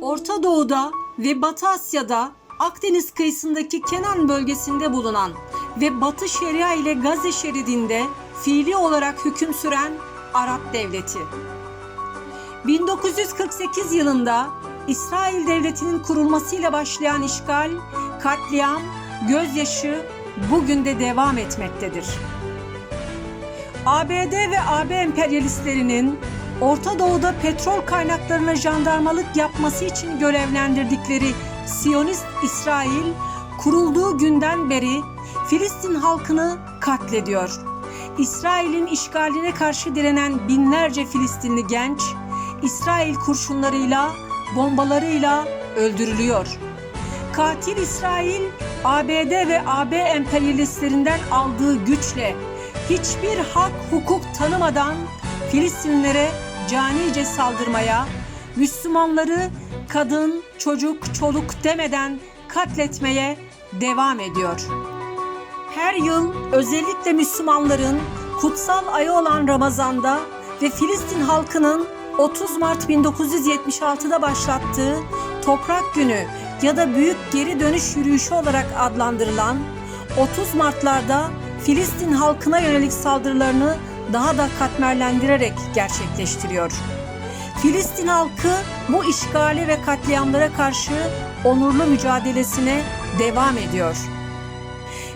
Orta Doğu'da ve Batı Asya'da Akdeniz kıyısındaki Kenan bölgesinde bulunan ve Batı Şeria ile Gazze şeridinde fiili olarak hüküm süren Arap devleti. 1948 yılında İsrail Devleti'nin kurulmasıyla başlayan işgal, katliam, gözyaşı bugün de devam etmektedir. ABD ve AB emperyalistlerinin Orta Doğu'da petrol kaynaklarına jandarmalık yapması için görevlendirdikleri Siyonist İsrail kurulduğu günden beri Filistin halkını katlediyor. İsrail'in işgaline karşı direnen binlerce Filistinli genç İsrail kurşunlarıyla, bombalarıyla öldürülüyor. Katil İsrail, ABD ve AB emperyalistlerinden aldığı güçle hiçbir hak hukuk tanımadan Filistinlilere canice saldırmaya, Müslümanları kadın, çocuk, çoluk demeden katletmeye devam ediyor. Her yıl özellikle Müslümanların kutsal ayı olan Ramazan'da ve Filistin halkının 30 Mart 1976'da başlattığı Toprak Günü ya da Büyük Geri Dönüş Yürüyüşü olarak adlandırılan 30 Mart'larda Filistin halkına yönelik saldırılarını daha da katmerlendirerek gerçekleştiriyor. Filistin halkı bu işgali ve katliamlara karşı onurlu mücadelesine devam ediyor.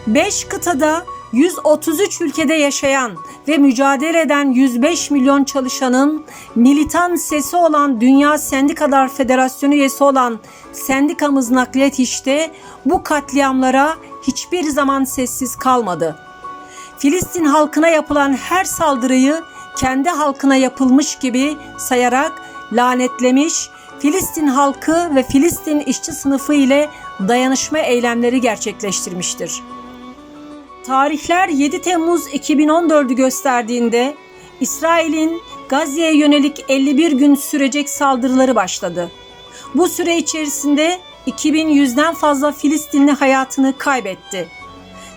5 kıtada 133 ülkede yaşayan ve mücadele eden 105 milyon çalışanın militan sesi olan Dünya Sendikalar Federasyonu üyesi olan sendikamız Nakliyat İş'te bu katliamlara hiçbir zaman sessiz kalmadı. Filistin halkına yapılan her saldırıyı kendi halkına yapılmış gibi sayarak lanetlemiş, Filistin halkı ve Filistin işçi sınıfı ile dayanışma eylemleri gerçekleştirmiştir. Tarihler 7 Temmuz 2014'ü gösterdiğinde İsrail'in Gazze'ye yönelik 51 gün sürecek saldırıları başladı. Bu süre içerisinde 2100'den fazla Filistinli hayatını kaybetti.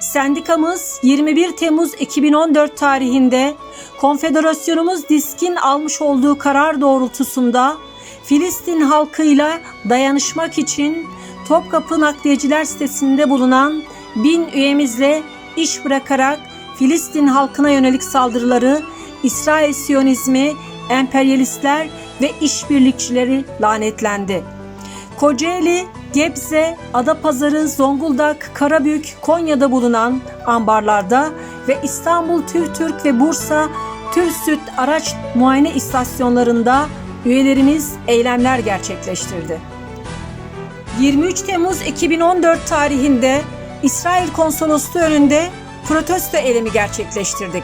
Sendikamız 21 Temmuz 2014 tarihinde Konfederasyonumuz Disk'in almış olduğu karar doğrultusunda Filistin halkıyla dayanışmak için Topkapı Nakliyeciler sitesinde bulunan bin üyemizle iş bırakarak Filistin halkına yönelik saldırıları İsrail Siyonizmi, emperyalistler ve işbirlikçileri lanetlendi. Kocaeli, Gebze, Adapazarı, Zonguldak, Karabük, Konya'da bulunan ambarlarda ve İstanbul TÜVTÜRK ve Bursa TÜVSÜT araç muayene istasyonlarında üyelerimiz eylemler gerçekleştirdi. 23 Temmuz 2014 tarihinde İsrail Konsolosluğu önünde protesto eylemi gerçekleştirdik.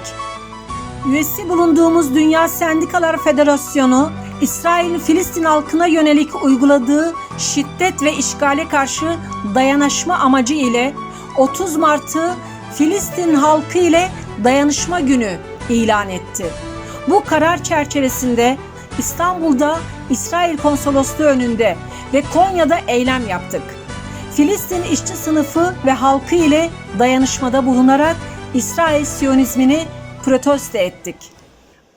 Üyesi bulunduğumuz Dünya Sendikalar Federasyonu, İsrail'in Filistin halkına yönelik uyguladığı şiddet ve işgale karşı dayanışma amacı ile 30 Mart'ı Filistin halkı ile dayanışma günü ilan etti. Bu karar çerçevesinde İstanbul'da İsrail Konsolosluğu önünde ve Konya'da eylem yaptık. Filistin işçi sınıfı ve halkı ile dayanışmada bulunarak İsrail Siyonizmini protesto ettik.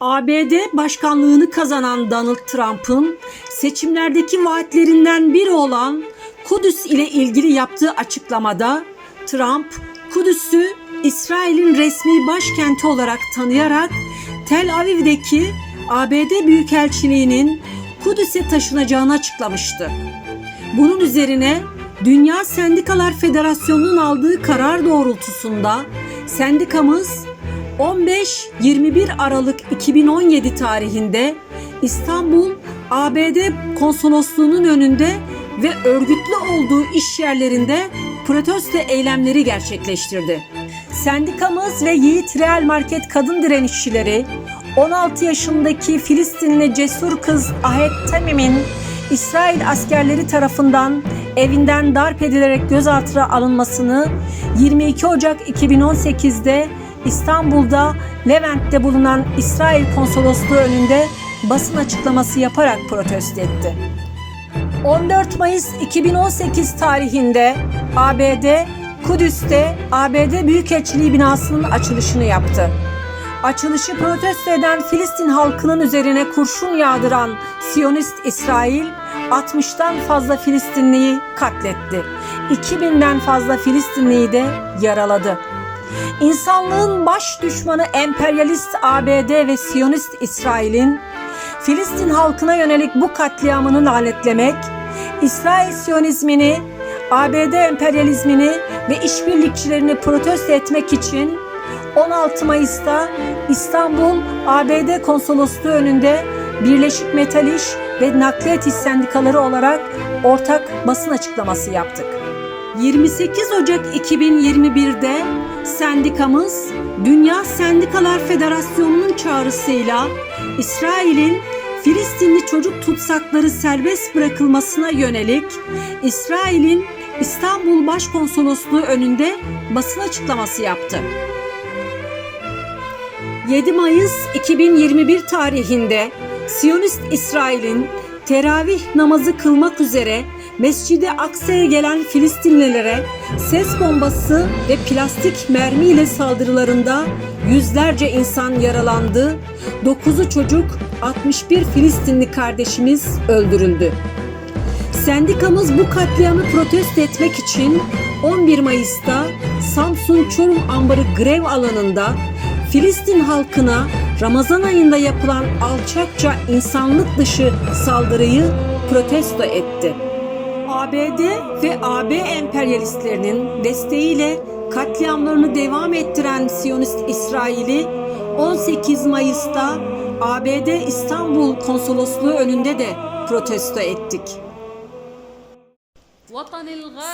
ABD başkanlığını kazanan Donald Trump'ın seçimlerdeki vaatlerinden biri olan Kudüs ile ilgili yaptığı açıklamada Trump Kudüs'ü İsrail'in resmi başkenti olarak tanıyarak Tel Aviv'deki ABD Büyükelçiliğinin Kudüs'e taşınacağını açıklamıştı. Bunun üzerine Dünya Sendikalar Federasyonu'nun aldığı karar doğrultusunda sendikamız 15-21 Aralık 2017 tarihinde İstanbul ABD Konsolosluğu'nun önünde ve örgütlü olduğu iş yerlerinde protesto eylemleri gerçekleştirdi. Sendikamız ve Yiğit Real Market kadın direnişçileri 16 yaşındaki Filistinli cesur kız Ahet Tamim'in İsrail askerleri tarafından evinden darp edilerek gözaltına alınmasını 22 Ocak 2018'de İstanbul'da Levent'te bulunan İsrail Konsolosluğu önünde basın açıklaması yaparak protesto etti. 14 Mayıs 2018 tarihinde ABD Kudüs'te ABD Büyükelçiliği binasının açılışını yaptı. Açılışı protesto eden Filistin halkının üzerine kurşun yağdıran Siyonist İsrail, 60'tan fazla Filistinliyi katletti. 2000'den fazla Filistinliyi de yaraladı. İnsanlığın baş düşmanı emperyalist ABD ve Siyonist İsrail'in Filistin halkına yönelik bu katliamını lanetlemek, İsrail Siyonizmini, ABD emperyalizmini ve işbirlikçilerini protesto etmek için 16 Mayıs'ta İstanbul ABD Konsolosluğu önünde Birleşik Metal İş ve Nakliyat İş Sendikaları olarak ortak basın açıklaması yaptık. 28 Ocak 2021'de sendikamız Dünya Sendikalar Federasyonu'nun çağrısıyla İsrail'in Filistinli çocuk tutsakları serbest bırakılmasına yönelik İsrail'in İstanbul Başkonsolosluğu önünde basın açıklaması yaptı. 7 Mayıs 2021 tarihinde Siyonist İsrail'in teravih namazı kılmak üzere Mescid-i Aksa'ya gelen Filistinlilere ses bombası ve plastik mermi ile saldırılarında yüzlerce insan yaralandı, 9'u çocuk, 61 Filistinli kardeşimiz öldürüldü. Sendikamız bu katliamı protesto etmek için 11 Mayıs'ta Samsun Çorum Ambarı grev alanında Filistin halkına Ramazan ayında yapılan alçakça insanlık dışı saldırıyı protesto etti. ABD ve AB emperyalistlerinin desteğiyle katliamlarını devam ettiren Siyonist İsrail'i 18 Mayıs'ta ABD İstanbul Konsolosluğu önünde de protesto ettik.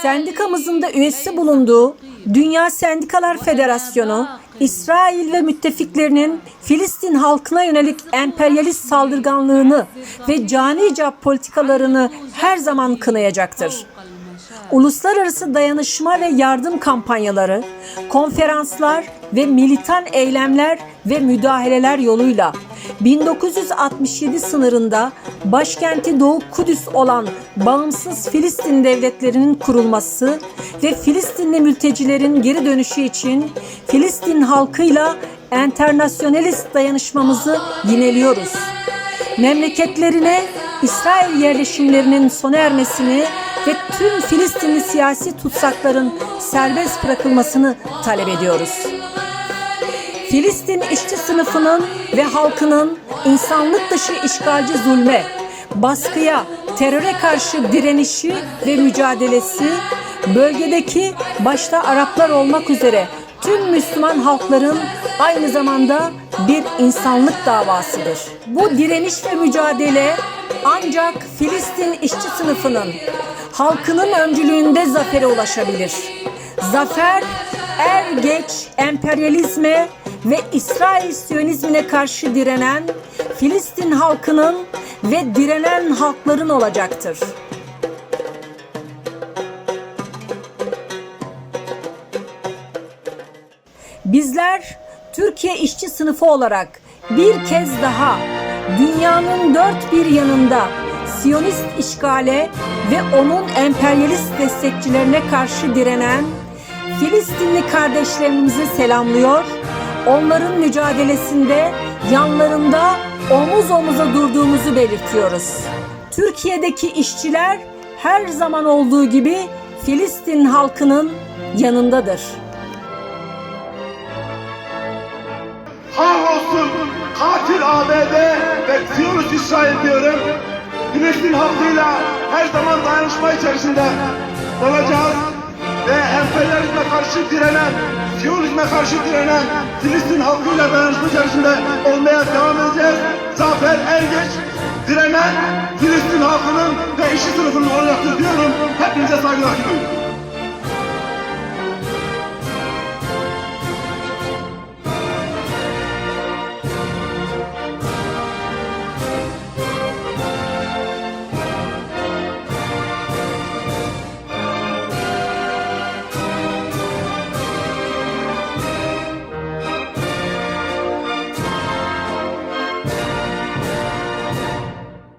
Sendikamızın da üyesi bulunduğu Dünya Sendikalar Federasyonu, İsrail ve müttefiklerinin Filistin halkına yönelik emperyalist saldırganlığını ve canice politikalarını her zaman kınayacaktır. Uluslararası dayanışma ve yardım kampanyaları, konferanslar ve militan eylemler ve müdahaleler yoluyla 1967 sınırında başkenti Doğu Kudüs olan bağımsız Filistin devletlerinin kurulması ve Filistinli mültecilerin geri dönüşü için Filistin halkıyla enternasyonalist dayanışmamızı yineliyoruz. Memleketlerine İsrail yerleşimlerinin sona ermesini ve tüm Filistinli siyasi tutsakların serbest bırakılmasını talep ediyoruz. Filistin işçi sınıfının ve halkının insanlık dışı işgalci zulme, baskıya, teröre karşı direnişi ve mücadelesi bölgedeki başta Araplar olmak üzere tüm Müslüman halkların aynı zamanda bir insanlık davasıdır. Bu direniş ve mücadele ancak Filistin işçi sınıfının halkının öncülüğünde zafere ulaşabilir. Zafer er geç emperyalizme ve İsrail Siyonizmine karşı direnen Filistin halkının ve direnen halkların olacaktır. Bizler Türkiye işçi sınıfı olarak bir kez daha dünyanın dört bir yanında Siyonist işgale ve onun emperyalist destekçilerine karşı direnen Filistinli kardeşlerimizi selamlıyor, onların mücadelesinde yanlarında omuz omuza durduğumuzu belirtiyoruz. Türkiye'deki işçiler her zaman olduğu gibi Filistin halkının yanındadır. Kahrolsun katil ABD ve Siyonist İsrail diyorum. Filistin halkıyla her zaman dayanışma içerisinde olacağız. Ve emperyalizme karşı direnen, Siyonizme karşı direnen Filistin halkıyla dayanışma içerisinde olmaya devam edeceğiz. Zafer er geç direnen Filistin halkının ve işçi sınıfının olacaktır diyorum. Hepinize saygılar sunuyorum.